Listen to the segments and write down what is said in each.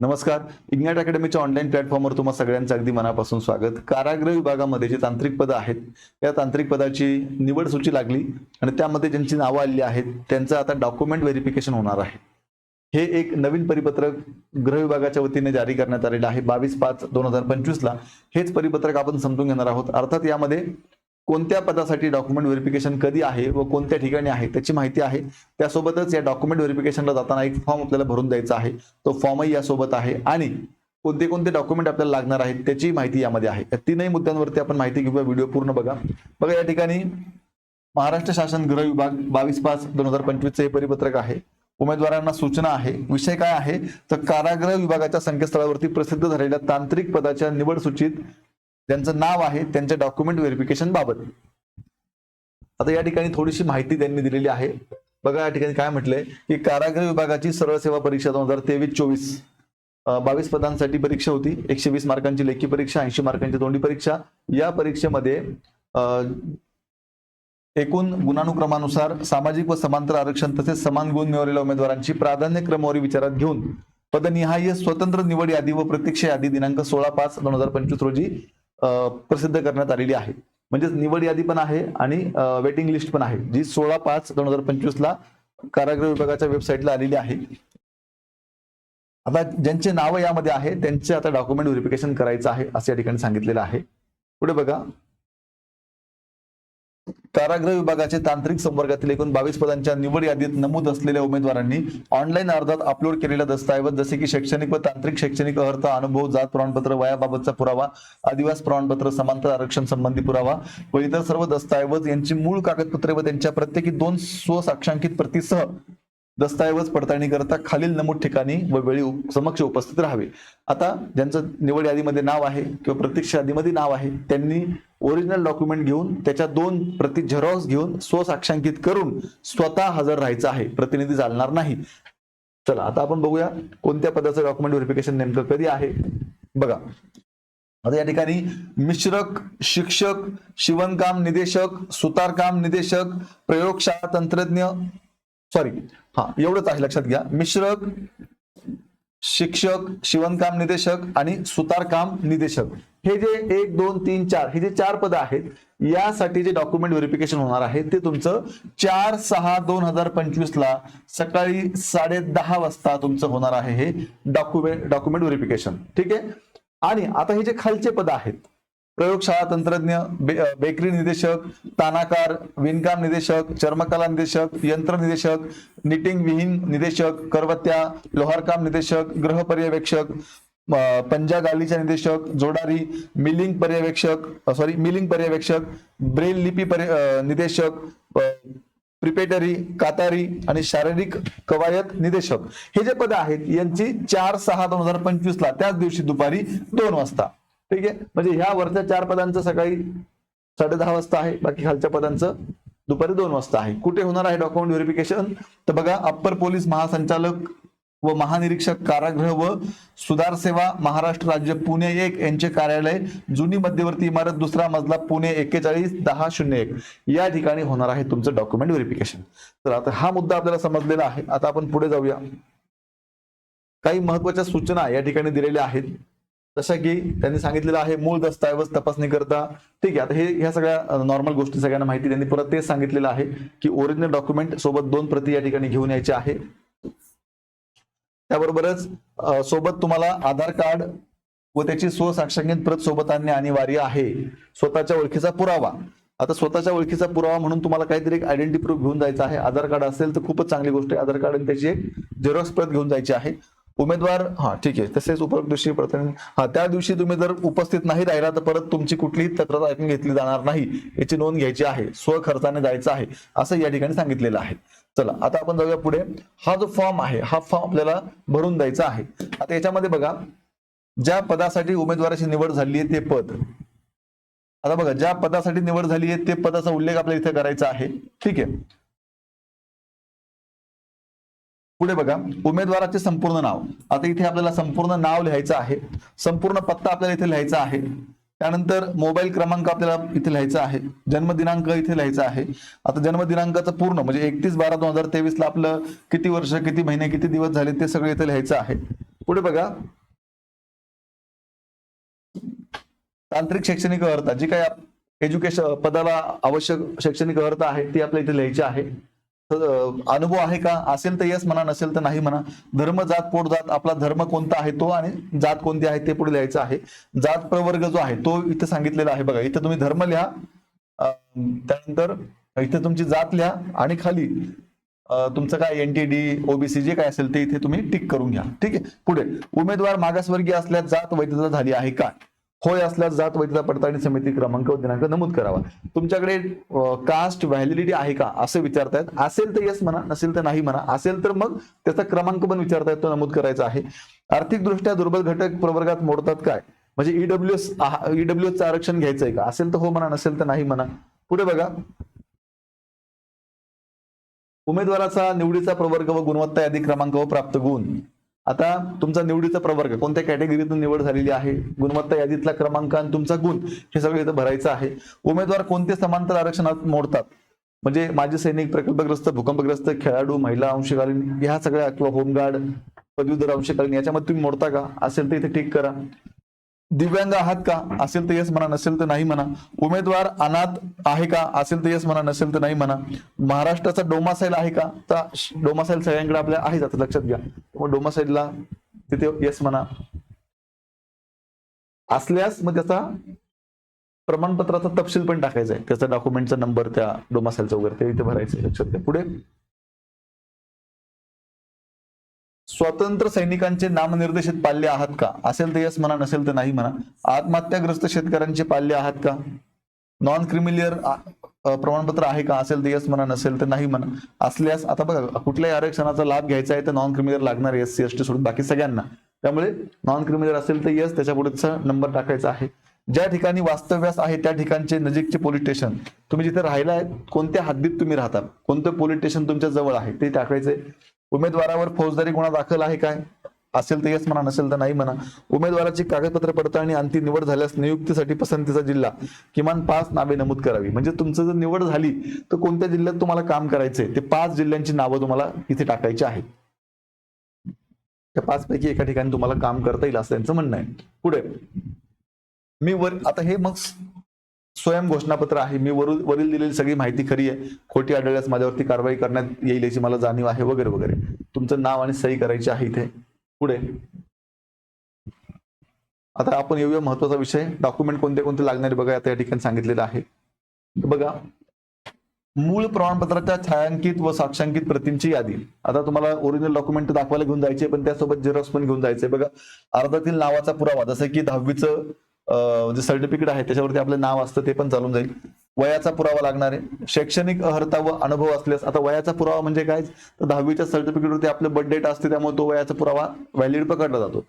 नमस्कार. इग्नाट अकॅडमीच्या ऑनलाईन प्लॅटफॉर्मवर तुम्हा सगळ्यांचं अगदी मनापासून स्वागत. कारागृह विभागामध्ये जे तांत्रिक पदं आहेत या तांत्रिक पदाची निवड सूची लागली आणि त्यामध्ये ज्यांची नावं आलेली आहेत त्यांचं आता डॉक्युमेंट व्हेरिफिकेशन होणार आहे. हे एक नवीन परिपत्रक गृह विभागाच्या वतीने जारी करण्यात आलेलं आहे. बावीस पाच दोन हजार पंचवीसला हेच परिपत्रक आपण समजून घेणार आहोत. अर्थात यामध्ये कोणत्या पदासाठी डॉक्युमेंट व्हेरिफिकेशन कधी आहे व कोणत्या ठिकाणी आहे त्याची माहिती आहे. त्यासोबतच या डॉक्युमेंट व्हेरिफिकेशनला जाताना एक फॉर्म आपल्याला भरून द्यायचा आहे. तो फॉर्मही यासोबत आहे आणि कोणते कोणते डॉक्युमेंट आपल्याला लागणार आहेत त्याची माहिती यामध्ये आहे. या तीनही मुद्द्यांवरती आपण माहिती घेऊया व्हिडिओ पूर्ण बघा. बघा या ठिकाणी महाराष्ट्र शासन गृह विभाग बावीस पाच दोन हजार पंचवीसचं हे परिपत्रक आहे. उमेदवारांना सूचना आहे. विषय काय आहे? तर कारागृह विभागाच्या संकेतस्थळावरती प्रसिद्ध झालेल्या तांत्रिक पदाच्या निवड सूचीत त्यांचं नाव आहे त्यांच्या डॉक्युमेंट व्हेरिफिकेशन बाबत. आता या ठिकाणी थोडीशी माहिती त्यांनी दिलेली आहे. बघा या ठिकाणी काय म्हटलंय की कारागृह विभागाची सरळ सेवा परीक्षा दोन हजार तेवीस चोवीस बावीस पदांसाठी परीक्षा होती. एकशे वीस मार्कांची लेखी परीक्षा ऐंशी मार्कांची तोंडी परीक्षा. या परीक्षेमध्ये एकूण गुणानुक्रमानुसार सामाजिक व समांतर आरक्षण तसेच समान गुण मिळवलेल्या उमेदवारांची प्राधान्य क्रमवारी विचारात घेऊन पदनिहाय स्वतंत्र निवड यादी व प्रत्यक्ष यादी दिनांक सोळा पाच दोन हजार पंचवीस रोजी प्रसिद्ध करण्यात आलेली आहे. म्हणजेच निवड यादी पण आहे आणि वेटिंग लिस्ट पण आहे जी सोळा पाच दोन हजार पंचवीस ला कारागृह विभागाच्या वेबसाईटला आलेली आहे. आता ज्यांचे नाव यामध्ये आहे त्यांचे आता डॉक्युमेंट व्हेरिफिकेशन करायचं आहे असं या ठिकाणी सांगितलेलं आहे. पुढे बघा. कारागृह विभागाचे तांत्रिक संवर्गातील एकूण बावीस पदांच्या निवड यादीत नमूद असलेल्या उमेदवारांनी ऑनलाईन अर्जात अपलोड केलेला दस्तऐवज जसे की शैक्षणिक व तांत्रिक शैक्षणिक अर्थ अनुभव जात प्रमाणपत्र वयाबाबतचा पुरावा आदिवास प्रमाणपत्र समांतर आरक्षण संबंधी पुरावा व इतर सर्व दस्तऐवज यांची मूळ कागदपत्रे व त्यांच्या प्रत्येकी दोन स्वसाक्षांकित प्रतीसह दस्तऐवज पडताळणी करता खालील नमूद ठिकाणी व वेळी समक्ष उपस्थित राहावे. आता ज्यांचं निवड यादीमध्ये नाव आहे किंवा प्रत्यक्ष यादीमध्ये नाव आहे त्यांनी ओरिजिनल डॉक्युमेंट घेऊन त्याच्या दोन प्रति झेरॉक्स घेऊन स्वसाक्षांकित करून स्वतः हजर राहायचं आहे. प्रतिनिधी चालणार नाही. चला आता आपण बघूया कोणत्या पदाचं डॉक्युमेंट व्हेरिफिकेशन नेमकं कधी आहे. बघा. आता या ठिकाणी मिश्रक शिक्षक शिवणकाम निदेशक सुतारकाम निदेशक प्रयोगशाळा तंत्रज्ञ सॉरी हा एवढंच आहे लक्षात घ्या. मिश्रक शिक्षक शिवणकाम निदेशक आणि सुतारकाम निदेशक. हे जे एक दोन तीन चार हे जे चार पद आहेत यासाठी जे डॉक्युमेंट व्हेरिफिकेशन होणार आहे ते तुमचं चार सहा दोन हजार पंचवीस ला सकाळी साडे दहा वाजता तुमचं होणार आहे हे डॉक्युमेंट डॉक्युमेंट व्हेरिफिकेशन ठीक आहे? आणि आता हे जे खालचे पद आहेत प्रयोगशाळा तंत्रज्ञ बे- बेकरी निदेशक तानाकार विणकाम निदेशक चर्मकला निदेशक यंत्र निदेशक निटिंग विहीन निदेशक करवत्या लोहारकाम निदेशक ग्रह पर्यवेक्षक पंजा गालीचा निदेशक जोडारी मिलिंग पर्यवेक्षक सॉरी मिलिंग पर्यवेक्षक ब्रेल लिपी पर्य निदेशक प्रिपेटरी कातारी आणि शारीरिक कवायत निदेशक. हे जे पद आहेत यांची चार सहा दोन हजार पंचवीस ला त्याच दिवशी दुपारी दोन वाजता. ठीक आहे? म्हणजे ह्या वरच्या चार पदांचं सकाळी साडे दहा वाजता आहे बाकी खालच्या पदांचं दुपारी दोन वाजता आहे. कुठे होणार आहे डॉक्युमेंट व्हेरिफिकेशन तर बघा अप्पर पोलीस महासंचालक व महानिरीक्षक कारागृह व सुधार सेवा महाराष्ट्र राज्य पुणे एक यांचे कार्यालय जुनी मध्यवर्ती इमारत दुसरा मजला पुणे एक्केचाळीस दहा शून्य एक. या ठिकाणी होणार आहे तुमचं डॉक्युमेंट व्हेरिफिकेशन तर आता हा मुद्दा आपल्याला समजलेला आहे. आता आपण पुढे जाऊया. काही महत्त्वाच्या सूचना या ठिकाणी दिलेल्या आहेत. जसं की त्यांनी सांगितलेलं आहे मूळ दस्तऐवज तपासणी करता. ठीक आहे आता हे ह्या सगळ्या नॉर्मल गोष्टी सगळ्यांना माहिती त्यांनी परत तेच सांगितलेलं आहे की ओरिजिनल डॉक्युमेंट सोबत दोन प्रती या ठिकाणी घेऊन यायचे आहे. त्याबरोबरच सोबत तुम्हाला आधार कार्ड व त्याची स्वसाक्षांकित प्रत सोबत आणणे अनिवार्य आहे. स्वतःच्या ओळखीचा पुरावा. आता स्वतःच्या ओळखीचा पुरावा म्हणून तुम्हाला काहीतरी एक आयडेंटिटी प्रूफ घेऊन जायचं आहे. आधार कार्ड असेल तर खूपच चांगली गोष्ट आहे. आधार कार्ड आणि त्याची एक झेरॉक्स प्रत घेऊन जायची आहे. उमेदवार हा ठीक आहे. तसेच उपरोक्त दिवशी प्रतिनिधी हा त्या दिवशी तुम्ही जर उपस्थित नाही राहिला तर परत तुमची कुठलीही तक्रार ऐकून घेतली जाणार नाही याची नोंद घ्यायची आहे. स्वखर्चाने जायचं आहे असं या ठिकाणी सांगितलेलं आहे. चला आता आपण जाऊया पुढे. हा जो फॉर्म आहे हा फॉर्म आपल्याला भरून द्यायचा आहे. आता याच्यामध्ये बघा ज्या पदासाठी उमेदवाराची निवड झाली आहे ते पद. आता बघा ज्या पदासाठी निवड झाली आहे ते पदाचा उल्लेख आपल्याला इथे करायचा आहे. ठीक आहे. पुढे बघा उमेदवाराचे संपूर्ण नाव. आता इथे आपल्याला संपूर्ण नाव लिहायचं आहे. संपूर्ण पत्ता आपल्याला इथे लिहायचा आहे. त्यानंतर मोबाईल क्रमांक आपल्याला इथे लिहायचा आहे. जन्मदिनांक इथे लिहायचा आहे. आता जन्मदिनांकाचं पूर्ण म्हणजे एकतीस बारा दोन हजार तेवीसला आपलं किती वर्ष किती महिने किती दिवस झाले ते सगळं इथे लिहायचं आहे. पुढे बघा. तांत्रिक शैक्षणिक अर्हता जी काय एज्युकेशन पदाला आवश्यक शैक्षणिक अर्हता आहे ती आपल्या इथे लिहायची आहे. अनुभव आहे का? असेल तर यस म्हणा नसेल तर नाही म्हणा. धर्म जात पोट जात आपला धर्म कोणता आहे तो आणि जात कोणती आहे ते पुढे लिहायचं आहे. जात प्रवर्ग जो आहे तो इथे सांगितलेला आहे बघा. इथे तुम्ही धर्म लिहा त्यानंतर इथे तुमची जात लिहा आणि खाली तुमचं काय एनटीडी ओबीसी जे काय असेल ते इथे तुम्ही टिक करून घ्या. ठीक आहे? पुढे उमेदवार मागासवर्गीय असल्यास जात वैधता झाली आहे का? होय असल्यास जात वैधता पडताळणी समिती क्रमांक व दिनांक नमूद करावा. तुमच्याकडे कास्ट व्हॅलिडिटी आहे का? असं विचारतायत. असेल तर येस म्हणा नसेल तर नाही म्हणा. असेल तर मग त्याचा क्रमांक पण विचारतायत तो नमूद करायचा आहे. आर्थिकदृष्ट्या दुर्बल घटक प्रवर्गात मोडतात काय? म्हणजे ईडब्ल्यू एस ईडब्ल्यू चं आरक्षण घ्यायचं आहे का? असेल तर हो म्हणा नसेल तर नाही म्हणा. पुढे बघा. उमेदवाराचा निवडीचा प्रवर्ग व गुणवत्ता यादी क्रमांक व प्राप्त गुण. आता तुमचा निवडीचा प्रवर्ग कोणत्या कॅटेगरीतून निवड झालेली आहे? गुणवत्ता यादीतला क्रमांक आणि तुमचा गुण हे सगळं इथं भरायचं आहे. उमेदवार कोणते समांतर आरक्षणात मोडतात? म्हणजे माजी सैनिक प्रकल्पग्रस्त भूकंपग्रस्त खेळाडू महिला अंशकालीन ह्या सगळ्या किंवा होमगार्ड पदवीधर अंशकालीन याच्यामध्ये तुम्ही मोडता का? असेल तर इथे टिक करा. दिव्यांग आहात का? असेल तर येस म्हणा नसेल तर नाही म्हणा. उमेदवार अनाथ आहे का? असेल तर येस म्हणा नसेल तर नाही म्हणा. महाराष्ट्राचा डोमासाईल आहे का? तर डोमासाईल सगळ्यांकडे आपल्या आहे आता लक्षात घ्या. मग डोमासाईलला तिथे येस म्हणा. असल्यास मग त्याचा प्रमाणपत्राचा तपशील पण टाकायचा आहे. त्याचा डॉक्युमेंटचा नंबर त्या डोमासाईलचा वगैरे ते इथे भरायचं लक्षात घ्या. पुढे स्वतंत्र सैनिकांचे नामनिर्देशित पाल्य आहात का? असेल तर यस म्हणा नसेल तर नाही म्हणा. आत्महत्याग्रस्त शेतकऱ्यांचे पाल्य आहात का? नॉन क्रिमिलियर प्रमाणपत्र आहे का? असेल तर यस म्हणा नसेल तर नाही म्हणा. असल्यास आता बघा कुठल्याही आरक्षणाचा लाभ घ्यायचा आहे तर नॉन क्रिमिलियर लागणार एस सी एस टी सोडून बाकी सगळ्यांना. त्यामुळे नॉन क्रिमिलियर असेल तर यस त्याच्या पुढेचा नंबर टाकायचा आहे. ज्या ठिकाणी वास्तव्यास आहे त्या ठिकाणचे नजीकचे पोलीस स्टेशन तुम्ही जिथे राहिला आहे कोणत्या हद्दीत तुम्ही राहता? कोणतं पोलीस स्टेशन तुमच्या जवळ आहे ते टाकायचंय. उमेदवारावर फौजदारी गुन्हा दाखल आहे काय? असेल तर येस म्हणा नसेल तर नाही म्हणा. उमेदवाराची कागदपत्र पडताळणी अंतिम निवड झाल्यास नियुक्तीसाठी पसंतीचा जिल्हा किमान पाच नावे नमूद करावी. म्हणजे तुमचं जर निवड झाली तर कोणत्या जिल्ह्यात तुम्हाला काम करायचंय? ते पाच जिल्ह्यांची नावं तुम्हाला इथे टाकायची आहेत. त्या पाच पैकी एका ठिकाणी तुम्हाला काम करता येईल असं त्यांचं म्हणणं आहे. पुढे. मी वर आता हे मग स्वयं घोषणापत्र आहे. मी वरील वरील दिलेली सगळी माहिती खरी आहे. खोटी आढळल्यास माझ्यावरती कारवाई करण्यात येईल याची मला जाणीव आहे वगैरे वगैरे. तुमचं नाव आणि सही करायची आहे इथे. पुढे. आता आपण येऊया महत्त्वाचा विषय. डॉक्युमेंट कोणते कोणते लागणारे बघा आता या ठिकाणी सांगितलेलं आहे. बघा. मूळ प्रमाणपत्राच्या छायांकित व साक्षांकित प्रतींची यादी. आता तुम्हाला ओरिजिनल डॉक्युमेंट दाखवायला घेऊन जायचे पण त्यासोबत झेरॉक्स पण घेऊन जायचे बघा. अर्धातील नावाचा पुरावा जसं की दहावीचं जे सर्टिफिकेट आहे त्याच्यावरती आपलं नाव असतं ते पण चालून जाईल. वयाचा पुरावा लागणार आहे. शैक्षणिक अर्हता व अनुभव असल्यास आता वयाचा पुरावा म्हणजे काय? तर दहावीच्या सर्टिफिकेटवरती आपलं बर्थ डेट असते त्यामुळे तो वयाचा पुरावा व्हॅलिड पकडला जातो.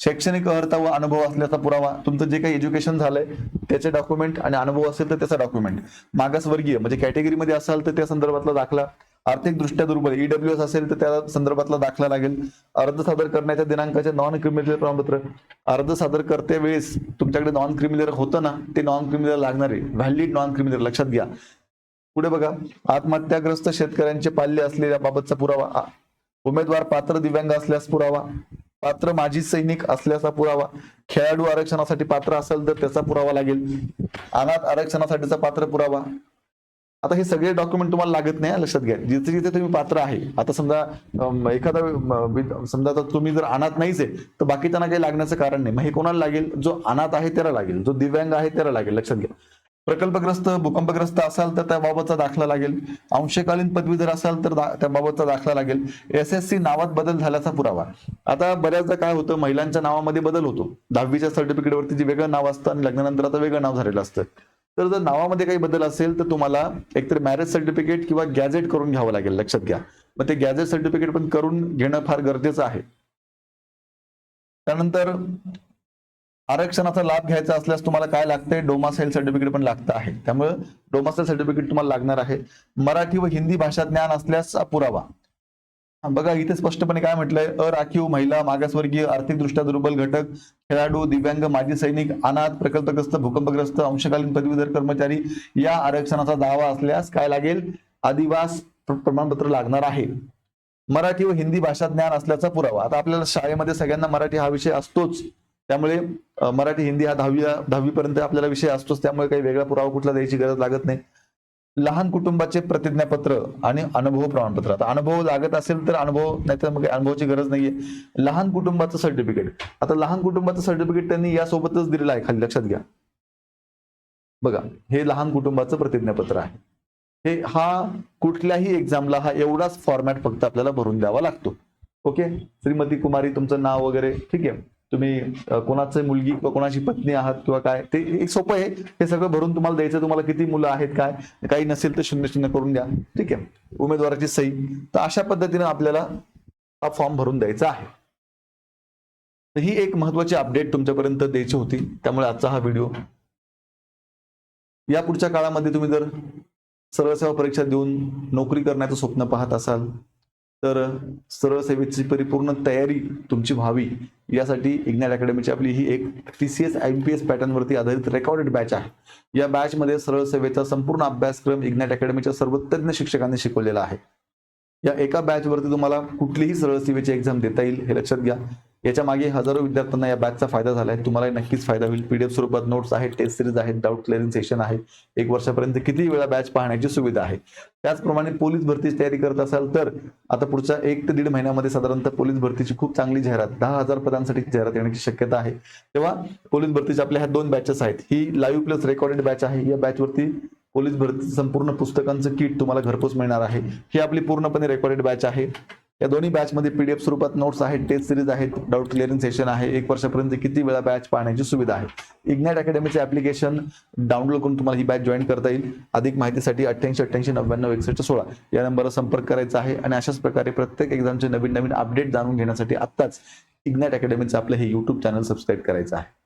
शैक्षणिक अर्हता व अनुभव असल्याचा पुरावा तुमचं जे काही एज्युकेशन झालंय त्याचे डॉक्युमेंट आणि अनुभव असेल तर त्याचा डॉक्युमेंट मागासवर्गीय म्हणजे कॅटेगरीमध्ये असाल तर त्या संदर्भातला दाखला. आर्थिक दृष्ट्या दुर्बल ईडब्ल्यू एस असेल तर त्या संदर्भातला दाखला लागेल. अर्ज सादर करण्याच्या दिनांकाचे नॉन क्रिमिनल प्रमाणपत्र. अर्ज सादर करते वेळेस तुमच्याकडे नॉन क्रिमिनल होतं ना ते नॉन क्रिमिनल लागणार आहे. व्हॅलिड नॉन क्रिमिनल लक्षात घ्या. पुढे बघा आत्महत्याग्रस्त शेतकऱ्यांचे पाल्य असलेल्या बाबतचा पुरावा. उमेदवार पात्र दिव्यांग असल्यास पुरावा. पात्र माजी सैनिक असल्याचा पुरावा. खेळाडू आरक्षणासाठी पात्र असेल तर त्याचा पुरावा लागेल. अनाथ आरक्षणासाठीचा पात्र पुरावा. आता हे सगळे डॉक्युमेंट तुम्हाला लागत नाही लक्षात घ्या. जिथे जिथे तुम्ही पात्र आहे आता समजा एखादा समजा आता तुम्ही जर अनाथ नाहीच आहे तर बाकीच्यांना काही लागण्याचं कारण नाही. मग हे कोणाला लागेल? जो अनाथ आहे त्याला लागेल जो दिव्यांग आहे त्याला लागेल लक्षात घ्या. प्रकल्पग्रस्त भूकंपग्रस्त असाल तर त्याबाबतचा दाखला लागेल. अंशकालीन पदवी जर असाल तर त्याबाबतचा दाखला लागेल. एस एस सी नावात बदल झाल्याचा पुरावा. आता बऱ्याचदा काय होतं महिलांच्या नावामध्ये बदल होतो. दहावीच्या सर्टिफिकेटवरती जे वेगळं नाव असतं आणि लग्नानंतर आता वेगळं नाव झालेलं असतं. तर जर नावामध्ये काही बदल असेल तर तुम्हाला एकतर मॅरेज सर्टिफिकेट किंवा गॅजेट करून घ्यावं लागेल लक्षात घ्या. मग ते गॅजेट सर्टिफिकेट पण करून घेणं फार गरजेचं आहे. त्यानंतर आरक्षणाचा लाभ घ्यायचा असल्यास तुम्हाला काय लागतंय? डोमासाईल सर्टिफिकेट पण लागतं आहे. त्यामुळे डोमासाईल सर्टिफिकेट तुम्हाला लागणार आहे. मराठी व हिंदी भाषा ज्ञान असल्यास पुरावा. बघा इथे स्पष्टपणे काय म्हटलंय? अराखीव महिला मागासवर्गीय आर्थिकदृष्ट्या दुर्बल घटक खेळाडू दिव्यांग माजी सैनिक अनाथ प्रकल्पग्रस्त भूकंपग्रस्त अंशकालीन पदवीधर कर्मचारी या आरक्षणाचा दावा असल्यास काय लागेल? आदिवास प्रमाणपत्र लागणार आहे. मराठी व हिंदी भाषा ज्ञान असल्याचा पुरावा. आता आपल्याला शाळेमध्ये सगळ्यांना मराठी हा विषय असतोच. त्यामुळे मराठी हिंदी हा दहावी दहावीपर्यंत आपल्याला विषय असतोच. त्यामुळे काही वेगळा पुरावा कुठला द्यायची गरज लागत नाही. लहान कुटुंबाचे प्रतिज्ञापत्र आणि अनुभव प्रमाणपत्र. आता अनुभव लागत असेल तर अनुभव नाही तर मग अनुभवाची गरज नाहीये. लहान कुटुंबाचं सर्टिफिकेट आता लहान कुटुंबाचं सर्टिफिकेट त्यांनी यासोबतच दिलेलं आहे खाली लक्षात घ्या. बघा हे लहान कुटुंबाचं प्रतिज्ञापत्र आहे. हे हा कुठल्याही एक्झामला हा एवढाच फॉर्मॅट फक्त आपल्याला भरून द्यावा लागतो. ओके? श्रीमती कुमारी तुमचं नाव वगैरे ठीक आहे. तुम्ही कोणाचे कोणाची मुलगी किंवा कोणाची पत्नी आहात किंवा काय ते एक सोपं आहे. हे सगळं भरून तुम्हाला द्यायचं तुम्हाला किती मुलं आहेत काय काही नसेल तर शून्य शून्य करून द्या. ठीक आहे. उमेदवाराची सही. तर अशा पद्धतीने आपल्याला हा फॉर्म भरून द्यायचा आहे. तर ही एक महत्वाची अपडेट तुमच्यापर्यंत द्यायची होती. त्यामुळे आजचा हा व्हिडिओ. या पुढच्या काळामध्ये तुम्ही जर सरळ सेवा परीक्षा देऊन नोकरी करण्याचं स्वप्न पाहत असाल तर सरळ सेवेची परिपूर्ण तयारी तुमची व्हावी यासाठी इग्नॅट अकॅडमीची आपली ही एक T C S M P S पॅटर्नवरती आधारित रेकॉर्डेड बॅच आहे. या बॅचमध्ये सरळ सेवेचा संपूर्ण अभ्यासक्रम इग्नॅट अकॅडमीच्या सर्व तज्ज्ञ शिक्षकांनी शिकवलेला आहे. या एका बॅचवरती तुम्हाला कुठलीही सरळ सेवेची एक्झाम देता येईल हे लक्षात घ्या. याच्या मागे हजारो विद्यार्थ्यांना या बॅचचा फायदा झाला आहे तुम्हाला नक्कीच फायदा होईल. पीडीएफ स्वरूपात नोट्स आहेत टेस्ट सिरीज आहेत डाऊट क्लिअरिंग सेशन आहे. एक वर्षापर्यंत किती वेळा बॅच पाहण्याची सुविधा आहे? त्याचप्रमाणे पोलीस भरतीची तयारी करत असाल तर आता पुढच्या एक ते दीड महिन्यामध्ये साधारणतः पोलीस भरतीची खूप चांगली जाहिरात दहा हजार पदांसाठी जाहिरात येण्याची शक्यता आहे. तेव्हा पोलीस भरतीच्या आपल्या ह्या दोन बॅचेस आहेत. ही लाईव्ह प्लस रेकॉर्डेड बॅच आहे. या बॅचवरती पोलीस भरती संपूर्ण पुस्तकांचं किट तुम्हाला घरपोच मिळणार आहे. ही आपली पूर्णपणे रेकॉर्डेड बॅच आहे. या दोन्ही बॅचमध्ये पीडीएफ स्वरूपात नोट्स आहेत टेस्ट सिरीज आहेत डाऊट क्लिअरिंग सेशन आहे. एक वर्षापर्यंत किती वेळा बॅच पाहण्याची सुविधा आहे? इग्नॅट अकॅडमीचे ऍप्लिकेशन डाउनलोड करून तुम्हाला ही बॅच जॉईन करता येईल. अधिक माहितीसाठी अठ्ठ्याऐंशी अठ्ठ्याऐंशी नव्याण्णव एकसष्ट सोळा या नंबरवर संपर्क करायचा आहे आणि अशाच प्रकारे प्रत्येक एक्झामचे नवीन नवीन अपडेट जाणून घेण्यासाठी आत्ताच इग्नॅट अकॅडमीचं आपलं हे यूट्यूब चॅनल सबस्क्राईब करायचं आहे.